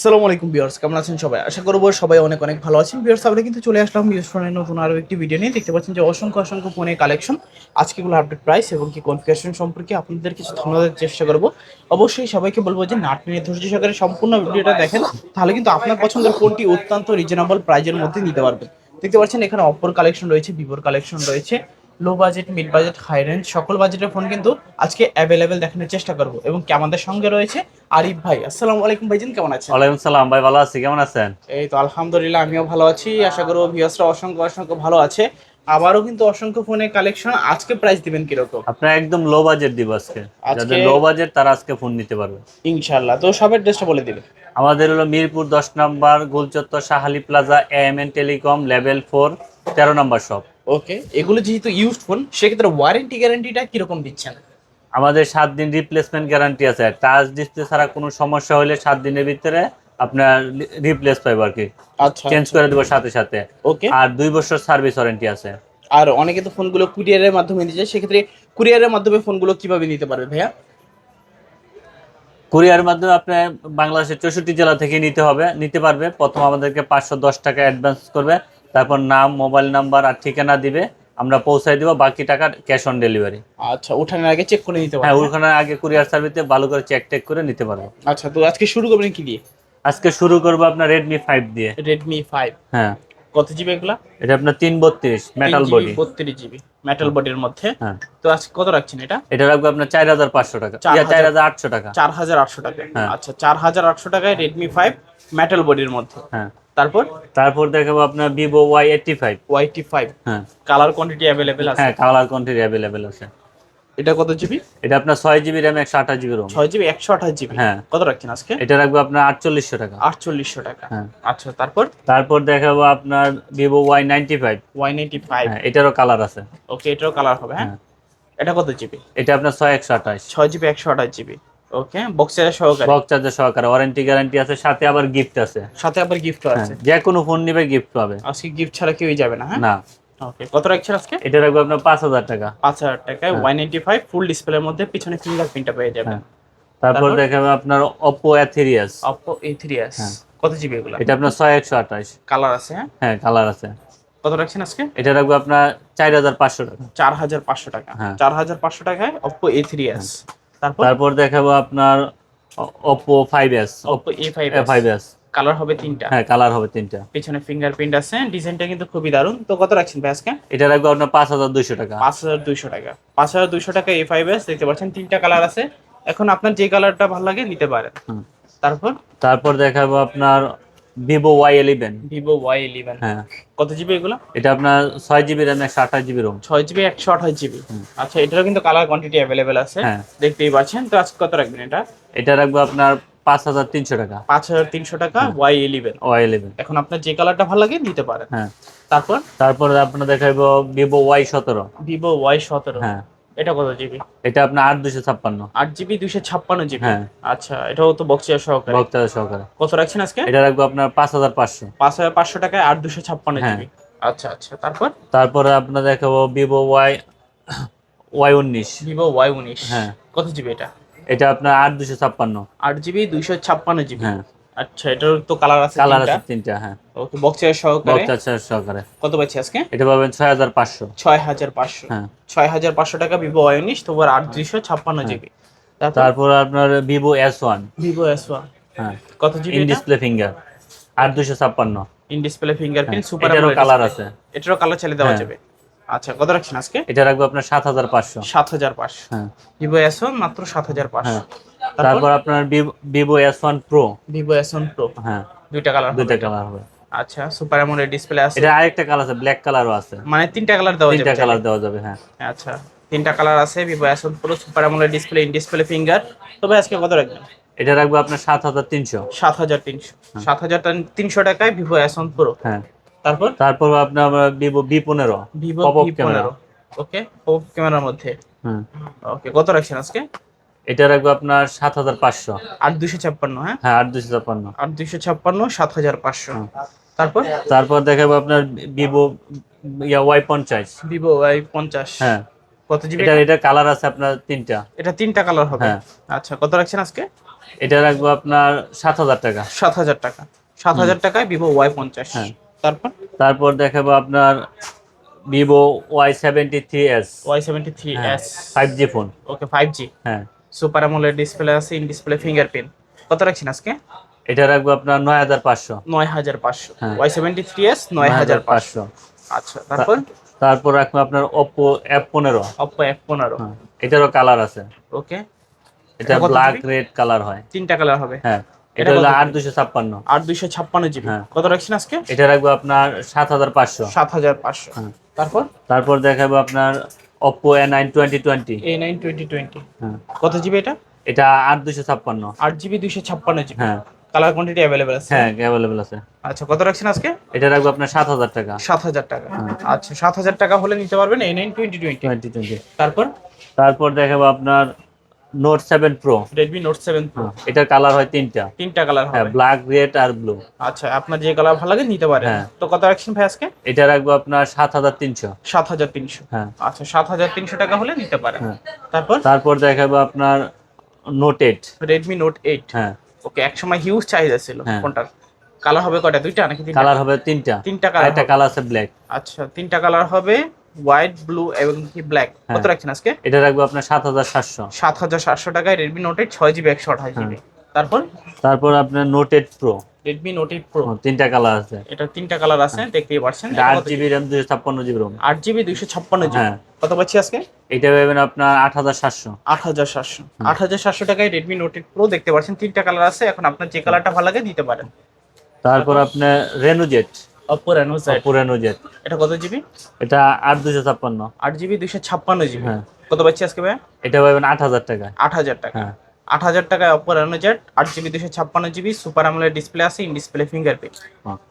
আসসালামু আলাইকুম ভিউয়ার্স, কেমন আছেন সবাই? আশা করব সবাই অনেক অনেক ভালো আছেন। ভিউয়ার্স, আমরা কিন্তু চলে আসলাম ভিউয়ার্স ফোনের নতুন আরও একটি ভিডিও নিয়ে। দেখতে পাচ্ছেন যে অসংখ্য অসংখ্য ফোনের কালেকশন আজকেগুলো আপডেট প্রাইস এবং কি কনফিগারেশন সম্পর্কে আপনাদের কিছু ধারণা চেষ্টা করব। অবশ্যই সবাইকে বলব যে নাট নিয়ে ধৈর্য সহকারে সম্পূর্ণ ভিডিওটা দেখেন, তাহলে কিন্তু আপনার পছন্দের ফোনটি অত্যন্ত রিজনেবল প্রাইজের মধ্যে নিতে পারবেন। দেখতে পাচ্ছেন এখানে অপর কালেকশন রয়েছে ভিভোর কালেকশন রয়েছে low budget mid budget high range সকল বাজেটের ফোন কিন্তু আজকে অ্যাভেলেবেল দেখানোর চেষ্টা করব এবং কি আমাদের সঙ্গে রয়েছে আরিফ ভাই আসসালামু আলাইকুম ভাইজান কেমন আছেন? ওয়ালাইকুম সালাম ভাই ভালো আছি কেমন আছেন? এই তো আলহামদুলিল্লাহ আমিও ভালো আছি। আশা করব ভিউয়ার্সরা অসংখ্য অসংখ্য ভালো আছে। আবারও কিন্তু অসংখ্য ফোনের কালেকশন আজকে প্রাইস দিবেন কীরকম? আপনার একদম লো বাজেট দিব আজকে। যাদের লো বাজেট তারা আজকে ফোন নিতে পারবে। ইনশাল্লাহ তো সবের ড্রেসটা বলে দিবে আমাদের হলো মিরপুর দশ নম্বর গোলচত্বর Shahali plaza M N telecom level four তেরো নম্বর শপ ওকে এগুলো যেহেতু ইউজড ফোন সেক্ষেত্রে ওয়ারেন্টি গ্যারান্টিটা কীরকম দিচ্ছেন? আমাদের সাত দিন রিপ্লেসমেন্ট গ্যারান্টি আছে। টাচ ডিসপ্লে ছাড়া কোনো সমস্যা হলে সাত দিনের ভিতরে আপনার রিপ্লেস পাইব আর কি। আচ্ছা চেঞ্জ করে দেবো সাথে সাথে। ওকে আর দুই বছর সার্ভিস ওয়ারেন্টি আছে। আর অনেকে তো ফোনগুলো কুরিয়ারের মাধ্যমে দিচ্ছে সেক্ষেত্রে কুরিয়ারের মাধ্যমে ফোনগুলো কীভাবে নিতে পারবে ভাইয়া? কুরিয়ার মাধ্যমে আপনি বাংলাদেশের চৌষট্টি জেলা থেকে নিতে হবে নিতে পারবে। প্রথম আমাদেরকে পাঁচশো দশ টাকা অ্যাডভান্স করবে। তারপর নাম মোবাইল নাম্বার আর ঠিকানা দিবে। আমরা পৌঁছায় দিব বাকি টাকা ক্যাশ অন ডেলিভারি আচ্ছা ওঠানোর আগে চেক করে নিতে হ্যাঁ পারবে। ওখানে আগে কুরিয়ার সার্ভিসে ভালো করে চেক টেক করে নিতে পারব। আচ্ছা তো আজকে শুরু করবেন কি দিয়ে? আজকে শুরু করব আপনার রেডমি ফাইভ দিয়ে। রেডমি ফাইভ হ্যাঁ। কত জিবি এগুলা? এটা আপনার তিন বত্রিশ মেটাল বডি বত্রিশ জিবি মেটাল বডির মধ্যে। হ্যাঁ। তো আজকে কত রাখছেন এটা? এটা রাখব আপনার চার হাজার পাঁচশো টাকা। চার হাজার- আটশো টাকা। চার হাজার আটশো টাকা। হ্যাঁ। আচ্ছা চার হাজার আটশো টাকায় রেডমি ফাইভ মেটাল বডির মধ্যে। হ্যাঁ। তারপর? তারপর দেখাবো আপনার ভিভো ওয়াই এইটটি ফাইভ ওয়াইটি ফাইভ হ্যাঁ। কালার কোয়ান্টিটি অ্যাভেলেবেল আছে? হ্যাঁ কালার কোয়ান্টিটি অ্যাভেলেবেল আছে। এটা কত জিবি এটা আপনার ছয় জিবি র্যাম একশো আঠাশ জিবি রোম ছয় জিবি একশো আঠাশ জিবি হ্যাঁ। কত রাখছেন আজকে? এটা রাখব আপনার আটচল্লিশশো টাকা। আটচল্লিশশো টাকা। হ্যাঁ। আচ্ছা তারপর? তারপর দেখাবো আপনার Vivo Y ninety five Y ninety five হ্যাঁ এটারও কালার আছে। ওকে এটারও কালার হবে হ্যাঁ। হ্যাঁ। এটা কত জিবি এটা আপনার ছয় একশো আঠাশ। ছয় জিবি একশো আঠাশ জিবি ওকে বক্সের সহকারে। বক্স চার্জার সহকারে ওয়ারেন্টি গ্যারান্টি আছে সাথে আবার গিফট আছে। সাথে আবার গিফট হ্যাঁ, আছে। যে কোনো ফোন নিবে গিফট পাবে। আজকে গিফট ছাড়া কেউই যাবে না হ্যাঁ? না। ওকে কত রাখছেন আজকে? এটা রাখব আপনার পাঁচ হাজার টাকা। পাঁচ হাজার টাকায় ওয়াই নাইনটি ফাইভ ফুল ডিসপ্লের মধ্যে পিছনে ফিঙ্গারপ্রিন্টটা পেয়ে যাবেন। হ্যাঁ। তারপর? দেখাবো আপনার অপো এ থ্রি এস হ্যাঁ। কত জিবি এগুলো? এটা আপনার ছয় একশো আঠাশ। কালার আছে হ্যাঁ? হ্যাঁ কালার আছে। কত রাখছেন আজকে? এটা রাখব আপনার চার হাজার পাঁচশো টাকা। চার হাজার পাঁচশো টাকা। হ্যাঁ। চার হাজার পাঁচশো টাকায় অপো এ থ্রি এস তারপর? দেখাবো আপনার Oppo A five five S colour হবে তিনটা? হ্যাঁ কালার হবে তিনটা। পিছনে ফিঙ্গারপ্রিন্ট আছে ডিজাইনটা কিন্তু খুবই দারুণ। তো কত রাখছেন ভাই আজকে? এটা রাখব আপনার পাঁচ হাজার দুইশো টাকা। পাঁচ হাজার দুইশো টাকা। পাঁচ হাজার দুইশো টাকা এ ফাইভ এস দেখতে পাচ্ছেন তিনটা কালার আছে। এখন আপনার যে কালারটা ভালো লাগে নিতে পারেন। তারপর? তারপর দেখাবো আপনার Vivo Y eleven Vivo Y eleven হ্যাঁ। কত জিবি এগুলো? এটা আপনার ছয় জিবি র্যাম একশো আঠাশ জিবি রোম ছয় জিবি একশো আঠাশ জিবি আচ্ছা এটারও কিন্তু কালার কোয়ান্টিটি অ্যাভেলেবেল আছে। হ্যাঁ। দেখতেই পাচ্ছেন। তো আজকে কত রাখবেন এটা? এটা রাখব আপনার পাঁচ হাজার তিনশো টাকা। পাঁচ হাজার তিনশো টাকা ওয়াই ইলেভেন ওয়াই ইলেভেন এখন আপনার যে কালারটা ভালো লাগে নিতে পারেন। হ্যাঁ। তারপর? তারপরে আপনার দেখাবো ভিভো ওয়াই সতেরো। ভিভো ওয়াই সতেরো। হ্যাঁ। এটা কত জিবি এটা আপনার আট দুশো ছাপ্পান্ন। আট জিবি দুইশো ছাপ্পান্ন জিবি হ্যাঁ। আচ্ছা এটাও তো বক্সিয়া সহকারে। বক্তা সহকারে। কত রাখছেন আজকে? এটা রাখব আপনার পাঁচ হাজার পাঁচশো। পাঁচ হাজার পাঁচশো টাকায় আট দুশো ছাপ্পান্ন হ্যাঁ। জিবি আচ্ছা আচ্ছা তারপর? তারপরে আপনার দেখাবো ভিভো ওয়াই ওয়াই উনিশ। ভিভো ওয়াই উনিশ। হ্যাঁ। কত জিবি এটা? এটা আপনার আট দুশো ছাপ্পান্ন। আট জিবি দুইশো ছাপ্পান্ন জিবি হ্যাঁ। আচ্ছা এটার তো কালার আছে কালার আছে তিনটা হ্যাঁ। ওকে বক্সিয়া সহকারে? বক্তা সহকারে। কত পাচ্ছি আজকে? এটা পাবেন ছয় হাজার পাঁচশো। ছয় হাজার পাঁচশো। হ্যাঁ। ছয় হাজার পাঁচশো টাকা ভিভো ওয়াই উনিশ তোমার আট দুইশো ছাপ্পান্ন জিবি তারপর? তারপর আপনার Vivo S one Vivo S one হ্যাঁ। কত জিবি ইন ডিসপ্লে ফিঙ্গার আট দুশো ছাপ্পান্ন। ইন ডিসপ্লে ফিঙ্গারপ্রিন্ট সুপার হ্যাঁ, এটারও কালার আছে। এটারও কালার চালিয়ে দেওয়া হ্যাঁ। যাবে। আচ্ছা কত রাখছেন আজকে? এটা রাখব আপনার সাত হাজার পাঁচশো। সাত হাজার পাঁচশো। হ্যাঁ। ভিভো এস ওয়ান মাত্র সাত হাজার পাঁচশো। হ্যাঁ। তারপর আপনার Vivo S one pro Vivo S one pro হ্যাঁ। দুইটা কালার দুইটা কালার হবে। আচ্ছা সুপার অ্যামোলেড ডিসপ্লে আছে। এটা আরেকটা কালার আছে ব্ল্যাক কালারও আছে। মানে তিনটা কালার দেওয়া যাবে তিনটা কালার দেওয়া যাবে হ্যাঁ। আচ্ছা তিনটা কালার আছে Vivo S one pro super AMOLED display in display finger তবে আজকে কত রাখবেন? এটা রাখব আপনার সাত হাজার তিনশো। সাত হাজার তিনশো। সাত হাজার তিনশো টাকায় ভিভো এস ওয়ান প্রো হ্যাঁ। তারপর? তারপর আপনার ভিভো বি পনেরো ভিভো। পনেরো। ওকে পপ ক্যামেরার মধ্যে। হুম ওকে কত রাখছেন আজকে? এটা রাখব আপনার সাত হাজার পাঁচশো। আট দুশো ছাপ্পান্ন হ্যাঁ? হ্যাঁ আট দুশো ছাপ্পান্ন। আট দুশো ছাপ্পান্ন সাত হাজার পাঁচশো। তারপর? তারপর দেখাবো আপনার ভিভো ইয়া ওয়াই পঞ্চাশ। ভিভো ওয়াই পঞ্চাশ। হ্যাঁ। কত জিবি? এটা এটা কালার আছে আপনার তিনটা। এটা তিনটা কালার হবে? হ্যাঁ। আচ্ছা কত রাখছেন আজকে? এটা রাখব আপনার সাত হাজার টাকা। সাত হাজার টাকা। সাত হাজার টাকায় ভিভো ওয়াই পঞ্চাশ। হ্যাঁ। তারপর? তারপর দেখাবো আপনার Vivo Y seventy three S Y seventy three S five G phone okay five G হ্যাঁ। সুপার আমলের ডিসপ্লে আছে ইন ডিসপ্লে ফিঙ্গারপ্রিন্ট। কত রাখছেন আজকে? এটা রাখব আপনার নয় হাজার পাঁচশো। নয় হাজার পাঁচশো। ওয়াই সেভেন্টি থ্রি এস নয় হাজার পাঁচশো। আচ্ছা তারপর? তারপর রাখব আপনার ওপো এফ পনেরো। অপ্পো এফ পনেরো। হ্যাঁ এটারও কালার আছে। ওকে। এটা ব্ল্যাক রেড কালার হয়। তিনটা কালার হবে। হ্যাঁ এটা হলো আট জিবি? দুশো ছাপ্পান্ন। আট দুইশো ছাপ্পান্ন জিবি। হ্যাঁ। কত রাখছেন আজকে? এটা রাখব আপনার সাত হাজার পাঁচশো। সাত হাজার পাঁচশো। হ্যাঁ। তারপর? তারপর দেখাবো আপনার twenty A nine twenty twenty হ্যাঁ। কত জিবি এটা? এটা আট দুশো ছাপ্পান্ন। আট জিবি দুইশো ছাপ্পান্ন জিবি। হ্যাঁ। কালার কোয়ান্টিটি অ্যাভেলেবেল আছে? হ্যাঁ অ্যাভেলেবেল আছে। আচ্ছা কত রাখছেন আজকে? এটা রাখব আপনার সাত হাজার টাকা। সাত হাজার টাকা। আচ্ছা সাত হাজার টাকা হলে নিতে পারবেন A nine twenty twenty twenty twenty তারপর? তারপর দেখাবো আপনার note seven pro Redmi note seven pro এটার কালার হয় তিনটা। তিনটা কালার হ্যাঁ ব্ল্যাক রেড আর ব্লু আচ্ছা আপনার যে কালার ভালো লাগে নিতে পারেন। হ্যাঁ। তো কত রাখছেন ভাই আজকে? এটা রাখব আপনার সাত হাজার তিনশো। সাত হাজার তিনশো। হ্যাঁ। আচ্ছা সাত হাজার তিনশো টাকা হলে নিতে পারেন। হ্যাঁ। তারপর? তারপর দেখাবো আপনার note eight Redmi note eight হ্যাঁ। ওকে এক সময় হিউজ চাহিদা ছিল হ্যাঁ। কোনটার কালার হবে কয়টা? দুইটা নাকি তিনটা? কালার হবে তিনটা। তিনটা কালার একটা কালার আছে ব্ল্যাক আচ্ছা তিনটা কালার হবে হোয়াইট ব্লু এবং কি ব্ল্যাক। কত হ্যাঁ। রাখছেন আজকে? এটা রাখব আপনার সাত হাজার সাতশো। সাত হাজার সাতশো টাকায় রেডমি নোট এইট ছয় জিবি একশো আঠাশ জিবি তারপর? তারপর আপনার note eight pro Redmi note eight pro তিনটা কালার আছে। এটা তিনটা কালার আছে দেখতেই পাচ্ছেন। আট জিবি র্যাম দুশো ছাপ্পান্ন জিবি রোম আট জিবি দুইশো ছাপ্পান্ন জিবি হ্যাঁ। কত পাচ্ছি আজকে? এটা পাবেন আপনার আট হাজার সাতশো। আট হাজার সাতশো। আট হাজার সাতশো টাকায় রেডমি নোট এইট প্রো দেখতে পাচ্ছেন। তিনটা কালার আছে। এখন আপনার যে কালারটা ভালো লাগে দিতে পারেন। তারপর আপনার রেনুজেট অপো রেনো জেড অপো এটা কত জিবি এটা আট দুশো ছাপ্পান্ন। আট জিবি দুইশো ছাপ্পান্ন জিবি হ্যাঁ। কত পাচ্ছি আজকে ভাই এটা পাবেন আট হাজার টাকায় আট হাজার টাকা। হ্যাঁ। আট হাজার টাকায় অপো রেনো জেড আট জিবি দুশো ছাপ্পান্ন জিবি সুপার আমলের ডিসপ্লে আছে ইন ডিসপ্লে ফিঙ্গারপ্রিন্ট।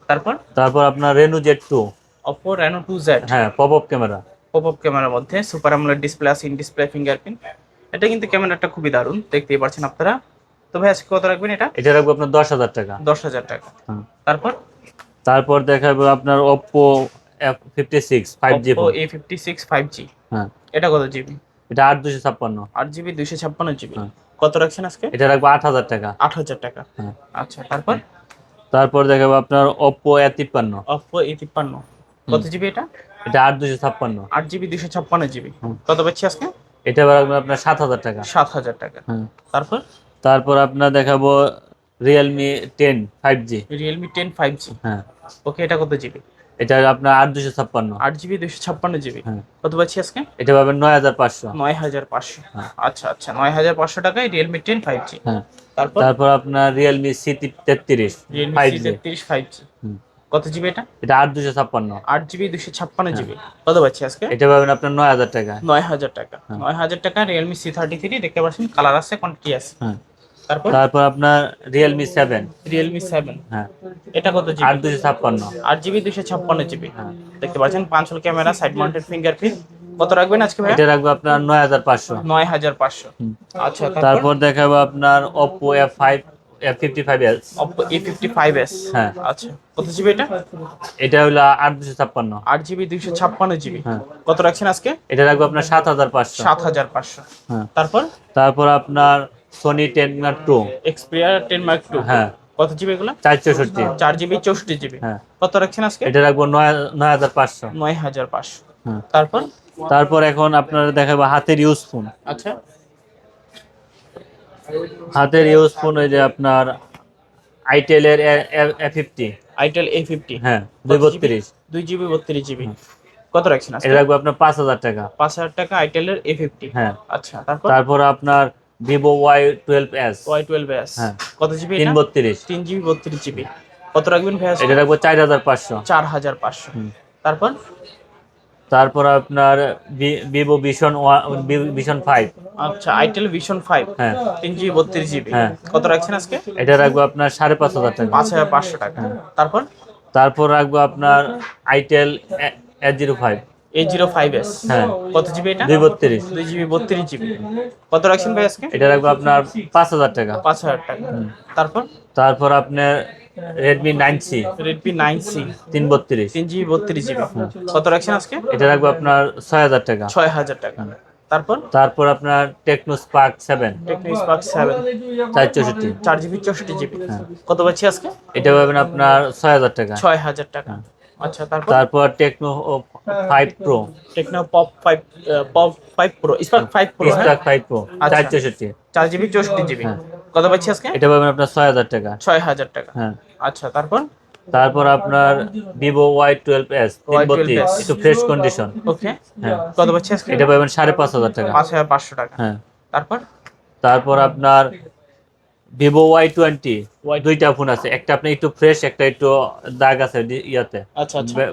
তারপর? তারপর আপনার রেনুজেট two Oppo Reno two Z হ্যাঁ pop up camera pop up ক্যামেরার মধ্যে সুপার আমলের ডিসপ্লে আছে ইন ডিসপ্লে ফিঙ্গারপ্রিন্ট এটা কিন্তু ক্যামেরাটা খুবই দারুণ দেখতেই পাচ্ছেন আপনারা। তো ভাই আজকে কত রাখবেন এটা? এটা রাখব আপনার দশ হাজার টাকা। দশ হাজার টাকা। হ্যাঁ। তারপর? তারপর দেখাবো আপনার six five G Oppo A56 5G হ্যাঁ। এটা কত জিবি এটা আট দুশো ছাপ্পান্ন। আট জিবি। কত রাখছেন আজকে? এটা রাখব আট হাজার টাকা। আট হাজার টাকা। হ্যাঁ। আচ্ছা তারপর? তারপর দেখাবো আপনার তিপ্পান্ন। অপো এ তিপ্পান্ন। কত জিবি এটা? এটা আট দুশো ছাপ্পান্ন। আট জিবি দুইশো ছাপ্পান্ন জিবি হুম। কত পাচ্ছি আজকে? এটা রাখব আপনার সাত হাজার টাকা। সাত হাজার টাকা। হ্যাঁ। তারপর? তারপর আপনার দেখাবো Realme ten five G Realme ten five G হ্যাঁ। ওকে এটা কত জিবি এটা আপনার আট দুশো ছাপ্পান্ন। আট জিবি দুইশো ছাপ্পান্ন জিবি হ্যাঁ। কত পাচ্ছি আজকে? এটা পাবেন নয় হাজার পাঁচশো। নয় হাজার পাঁচশো। হ্যাঁ। আচ্ছা আচ্ছা নয় হাজার পাঁচশো টাকায় রিয়েলমি টেন ফাইভ জি হ্যাঁ। তারপর? তারপর আপনার রিয়েলমি সি তেত্রিশ রিয়েলমি তেত্রিশ ফাইভ জি কত জিবি এটা? এটা আট দুশো ছাপ্পান্ন। আট জিবি দুইশো ছাপ্পান্ন জিবি কত পাচ্ছি আজকে? এটা পাবেন আপনার নয় হাজার টাকা। নয় হাজার টাকা। হ্যাঁ। নয় হাজার টাকা রিয়েলমি সি থার্টি থ্রি দেখতে পাচ্ছেন। কালার আছে কোয়ান্টিটি আছে। হ্যাঁ। তারপর? তারপর আপনার রিয়েলমি সেভেন রিয়েলমি সেভেন হ্যাঁ। এটা কত জিবি দুশো ছাপ্পান্ন। আট জিবি দুইশো ছাপ্পান্ন জিবি হ্যাঁ। দেখতে পাচ্ছেন পাঁচ ক্যামেরা সাইড মাউন্টেড ফিঙ্গারপ্রিন্ট কত রাখবেন আজকে ভাই এটা রাখব আপনার নয় হাজার পাঁচশো। নয় হাজার পাঁচশো। হুম। আচ্ছা তারপর? দেখাবো আপনার ফাইভ এস হ্যাঁ। আচ্ছা কত জিবি এটা? এটা হলো আট দুশো ছাপ্পান্ন। আট জিবি দুইশো ছাপ্পান্ন জিবি হ্যাঁ। কত রাখছেন আজকে? এটা রাখব আপনার সাত হাজার পাঁচশো। সাত হাজার পাঁচশো। হ্যাঁ। তারপর? তারপর আপনার Sony ten mark two Xperia ten mark two হ্যাঁ। কত জিবি এগুলো? চার চৌষট্টি। চার জিবি চৌষট্টি জিবি হ্যাঁ। কত রাখছেন আজকে? এটা রাখব নয় নয় হাজার পাঁচশো। নয় হাজার পাঁচশো। হ্যাঁ। তারপর? তারপর এখন আপনার দেখাবো হাতের ইউজ ফোন আচ্ছা। হাতের ইউজ ফোন ওই যে আপনার আইটেলের A fifty itel A fifty হ্যাঁ দুই বত্রিশ। দুই জিবি বত্রিশ জিবি কত রাখছেন এটা রাখব আপনার পাঁচ হাজার টাকা। পাঁচ হাজার টাকা আইটেলের এ ফিফটি হ্যাঁ। আচ্ছা তারপর আপনার Vivo Y twelve S Y twelve S হ্যাঁ। কত জিবি তিন বত্রিশ। তিন জিবি বত্রিশ জিবি। কত রাখবেন ভাই এটা রাখব চার হাজার পাঁচশো। চার হাজার পাঁচশো। তারপর? তারপর আপনার ভিভো ভিশন ভিশন ফাইভ আচ্ছা আইটেল ভিশন ফাইভ হ্যাঁ। তিন জিবি বত্রিশ জিবি। হ্যাঁ। কত রাখছেন আজকে? এটা রাখব আপনার সাড়ে পাঁচ হাজার টাকা। পাঁচ হাজার পাঁচশো টাকা। হ্যাঁ। তারপর? তারপর রাখব আপনার itel eight zero five eight zero five S হ্যাঁ। কত জিবি এটা? দুই বত্রিশ। দুই জিবি বত্রিশ জিবি কত রাখছেন ভাই আজকে? এটা রাখব আপনার পাঁচ হাজার টাকা। পাঁচ হাজার টাকা। তারপর? তারপর আপনার Redmi nine C Redmi nine C তিন বত্রিশ। তিন জিবি বত্রিশ জিবি কত রাখছেন আজকে? এটা রাখব আপনার ছয় হাজার টাকা। ছয় হাজার টাকা। তারপর? তারপর আপনার Tecno Spark seven Tecno Spark seven চার চৌষট্টি। চার জিবি চৌষট্টি জিবি হ্যাঁ। কত পাচ্ছি আজকে? এটা পাবেন আপনার ছয় হাজার টাকা। ছয় হাজার টাকা। আচ্ছা তারপর? তারপর Tecno five pro Tecno pop five pop five pro Spark five pro হ্যাঁ? স্পার্ক ফাইভ প্রো আচ্ছা। চার চৌষট্টি। চার জিবি চৌষট্টি জিবি। হ্যাঁ। কত পাচ্ছি আজকে? এটা পাবেন আপনার ছয় হাজার টাকা। ছয় হাজার টাকা। হ্যাঁ। আচ্ছা তারপর? তারপর আপনার ভিভো ওয়াই টুয়েলভ এস তিন বত্রিশ Y12s একটু ফ্রেশ কন্ডিশন ওকে হ্যাঁ। কত পাচ্ছি আজকে? এটা পাবেন সাড়ে পাঁচ হাজার টাকা। পাঁচ হাজার পাঁচশো টাকা। হ্যাঁ। তারপর? তারপর আপনার ভিভো ওয়াই টোয়েন্টি দুইটা ফোন আছে। একটা আপনি একটু ফ্রেশ একটা একটু দাগ আছে ইয়াতে।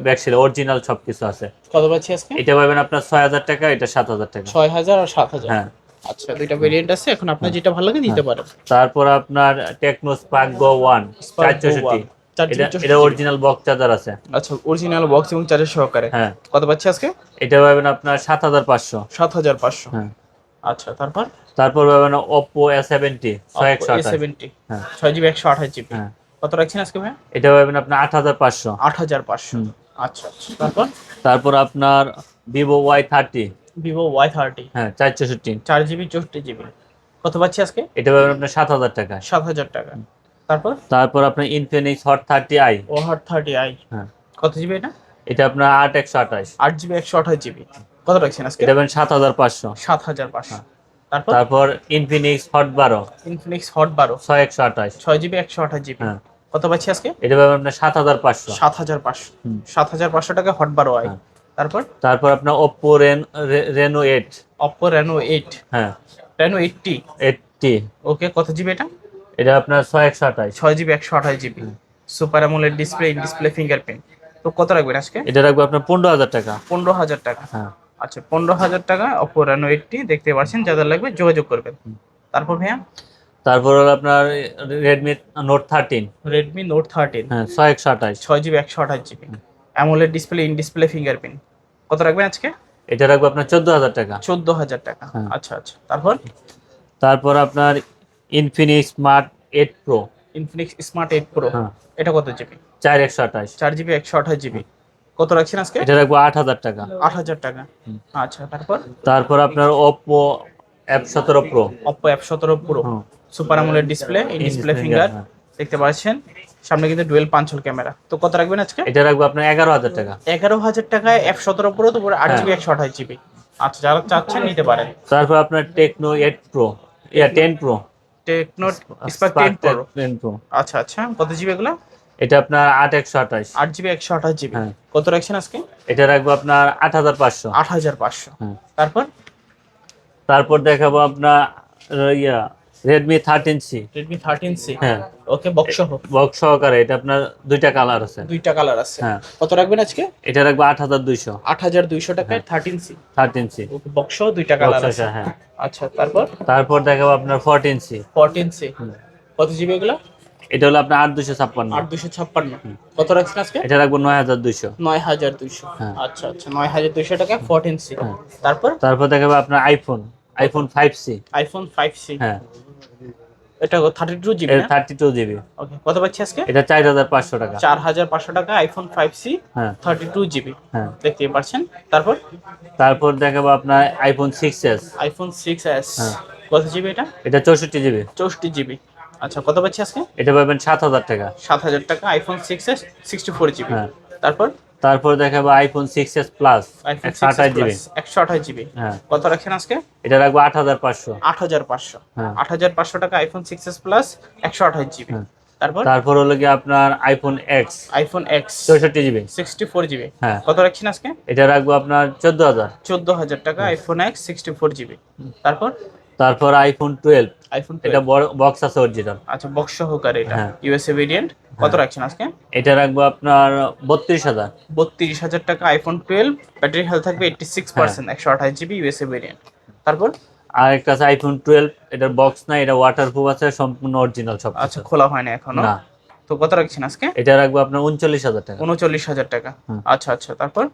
ব্যাকসাইড অরিজিনাল সবকিছু আছে। কত পাচ্ছি আজকে? এটা পাবেন আপনার ছয় হাজার টাকা এটা সাত হাজার টাকা। ছয় হাজার আর সাত হাজার? হ্যাঁ। আচ্ছা দুইটা ভেরিয়েন্ট আছে এখন আপনার যেটা ভালো লাগে নিতে পারেন। তারপর আপনার Tecno Spark Go one Spark চার Go চৌষট্টি 1, চার এটা এটা অরিজিনাল বক্স চার্জার আছে। আচ্ছা অরিজিনাল বক্স এবং চার্জার সহকারে। হ্যাঁ। কত পাচ্ছি আজকে? এটা পাবেন আপনার সাত হাজার পাঁচশো। সাত হাজার পাঁচশো। হ্যাঁ। আচ্ছা তারপর? তারপর পাবেন সেভেন্টি ছয় একশো আঠাশ। হ্যাঁ। ছয় জিবি একশো আঠাশ জিবি। হ্যাঁ। কত রাখছেন আজকে ভাই এটা পাবেন আপনার আট হাজার পাঁচশো। হুম। আচ্ছা আচ্ছা। তারপর? তারপর আপনার থার্টি ভিভো ওয়াই থার্টি হ্যাঁ চার চৌষট্টি। চার জিবি চৌষট্টি জিবি। কত পাচ্ছি আজকে? এটা পাবেন আপনার সাত হাজার টাকা। সাত হাজার টাকা। তারপর? তারপর আপনার হট থার্টি আই ও হার থার্টি আই হ্যাঁ। কত জিবি এটা? এটা আপনার আট একশো আঠাশ। আট জিবি একশো আঠাশ জিবি। কত রাখছেন আজকে? এটা পাঁচশো। সাত হাজার পাঁচশো। তারপর? তারপর ইনফিনিক্স হট বারো। ইনফিনিক্স হট বারো। ছয় একশো আঠাশ। ছয় জিবি একশো আঠাশ জিবি। হ্যাঁ। কত পাচ্ছি আজকে? এটা পাবেন আপনার সাত হাজার পাঁচশো। সাত হাজার পাঁচশো। হুম। সাত হাজার পাঁচশো টাকা হট বারো আই হ্যাঁ। তারপর? তারপর আপনার rain Reno eight Oppo Reno eight হ্যাঁ। রেনো এইটটি এইটটি ওকে কত জিবি এটা? এটা আপনার ছয় একশো আঠাশ। ছয় জিবি একশো আঠাশ GB. Super AMOLED display in display fingerprint তো কত রাখবেন আজকে? এটা রাখব আপনার পনেরো হাজার টাকা। পনেরো হাজার টাকা। হ্যাঁ। আচ্ছা পনেরো হাজার টাকা অপো রেনো এইটটি দেখতে পাচ্ছেন যাদের লাগবে যোগাযোগ করবেন। তারপর ভাইয়া? তারপর হলো আপনার Redmi note thirteen Redmi note thirteen হ্যাঁ ছয় একশো আঠাশ। ছয় জিবি একশো আঠাশ GB. AMOLED display in display fingerprint কত রাখবেন আজকে? এটা রাখব আপনার চোদ্দ হাজার টাকা। চোদ্দ হাজার টাকা। হ্যাঁ। আচ্ছা আচ্ছা। তারপর? তারপর আপনার Infinix smart eight pro Infinix smart eight pro এটা কত জিবি? চার একশো আঠাশ। চার জিবি একশো আঠাশ জিবি। কত রাখছেন আজকে? এটা রাখব আট হাজার টাকা। আট হাজার টাকা। আচ্ছা তারপর? তারপর আপনার ওপ্পো এফ সতেরো প্রো অপো অ্যাপ সতেরো প্রো সুপার আমলের ডিসপ্লে ইন ডিসপ্লে ফিঙ্গার দেখতে পাচ্ছেন। সামনে কিন্তু ডুয়েল পাঁচল ক্যামেরা তো কত রাখবেন আজকে? এটা রাখব আপনার এগারো হাজার টাকা। এগারো হাজার টাকায় এফ সতেরো প্রো তো পুরো আট হ্যাঁ। জিবি একশো আঠাশ জিবি আচ্ছা যারা চাচ্ছেন নিতে পারেন। তারপর আপনার টেকনো এইট প্রো ইয়া ten pro Tecno Spark ten pro ten pro আচ্ছা আচ্ছা। কত জিবি এগুলো? এটা আপনার আট একশো আঠাশ। আট জিবি একশো আঠাশ জিবি। হ্যাঁ। কত রাখছেন আজকে? এটা রাখব আপনার আট হাজার পাঁচশো। আট হাজার পাঁচশো। হ্যাঁ। তারপর? তারপর দেখাবো আপনার ইয়া Redmi thirteen C Redmi thirteen C হ্যাঁ। ওকে বক্স সহ? বক্স সহকারে এটা আপনার দুইটা কালার আছে। দুইটা কালার আছে। হ্যাঁ। কত রাখবেন আজকে? এটা রাখব আট হাজার দুইশো। আট হাজার দুইশো টাকায় thirteen C thirteen C okay box সহ দুইটা কালার আছে। হ্যাঁ। আচ্ছা তারপর? তারপর দেখাবো আপনার ফোরটিন সি ফোরটিন সি কত জিবি এগুলো এটা হলো আপনার আট দুশো ছাপ্পান্ন। আট দুশো ছাপ্পান্ন কত রাখছেন আজকে? এটা রাখব নয় হাজার দুইশো। নয় হাজার দুইশো। হ্যাঁ। আচ্ছা আচ্ছা নয় হাজার দুইশো টাকা ফোরটিন সি হ্যাঁ। তারপর? তারপর দেখাবো আপনার iPhone iPhone five C iPhone five C হ্যাঁ। এটা থার্টি টু জিবি এটা থার্টি টু জিবি ওকে কত পাচ্ছি আজকে? এটা চার হাজার পাঁচশো টাকা। চার হাজার পাঁচশো টাকা আইফোন ফাইভ সি হ্যাঁ। থার্টি টু জিবি হ্যাঁ। দেখতে পাচ্ছেন। তারপর? তারপর দেখাবো আপনার iPhone six S iPhone six S হ্যাঁ। কত জিবি এটা? এটা চৌষট্টি জিবি চৌষট্টি জিবি আচ্ছা কত পাচ্ছি আজকে? এটা পাবেন সাত হাজার টাকা। সাত হাজার টাকা iPhone six S sixty four GB হ্যাঁ। তারপর? তারপর দেখাবো আইফোন সিক্স এস প্লাস একশো আঠাশ জিবি একশো আঠাশ জিবি হ্যাঁ। কত রাখছেন আজকে? এটা রাখব আট হাজার পাঁচশো। আট হাজার পাঁচশো। হ্যাঁ। আট হাজার পাঁচশো টাকা আইফোন সিক্স এস প্লাস একশো আঠাশ জিবি হ্যাঁ। তারপর? তারপর হলো গিয়ে আপনার আইফোন এক্স আইফোন এক্স চৌষট্টি জিবি সিক্সটি ফোর জিবি হ্যাঁ। কত রাখছেন আজকে? এটা রাখব আপনার চোদ্দ হাজার। চোদ্দ হাজার টাকা iPhone X sixty four GB তারপর? তারপর আইফোন টুয়েলভ আইফোন এটা বড় বক্স আছে অরিজিনাল আচ্ছা বক্স সহকারে এটা। হ্যাঁ। ইউএসএ ভেরিয়েন্ট কত রাখছেন আজকে? এটা রাখব আপনার বত্রিশ হাজার। বত্রিশ হাজার টাকা আইফোন টুয়েলভ ব্যাটারি হেলথ থাকবে এইটটি সিক্স পার্সেন্ট একশো আঠাশ জিবি ইউএসএ ভেরিয়েন্ট তারপর? আর একটা আছে আইফোন টুয়েলভ এটার বক্স না এটা ওয়াটারপ্রুফ আছে সম্পূর্ণ অরিজিনাল সব আচ্ছা খোলা হয় না এখনও। না। তো কত রাখছেন আজকে? এটা রাখব আপনার উনচল্লিশ হাজার টাকা। উনচল্লিশ হাজার টাকা। আচ্ছা আচ্ছা তারপর?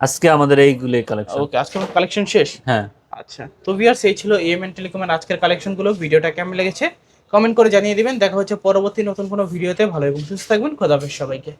আজকে আমাদের এইগুলোই কালেকশন ওকে আজকে কালেকশন শেষ? হ্যাঁ। আচ্ছা। তো ভিউয়ার্স এই ছিল এএমএন টেলিকমের আজকের কালেকশনগুলো ভিডিওটা কেমন লেগেছে? কমেন্ট করে জানিয়ে দিবেন। দেখা হচ্ছে পরবর্তী নতুন কোনো ভিডিওতে ভালো এবং সুস্থ থাকবেন। খোদাফেজ সবাইকে।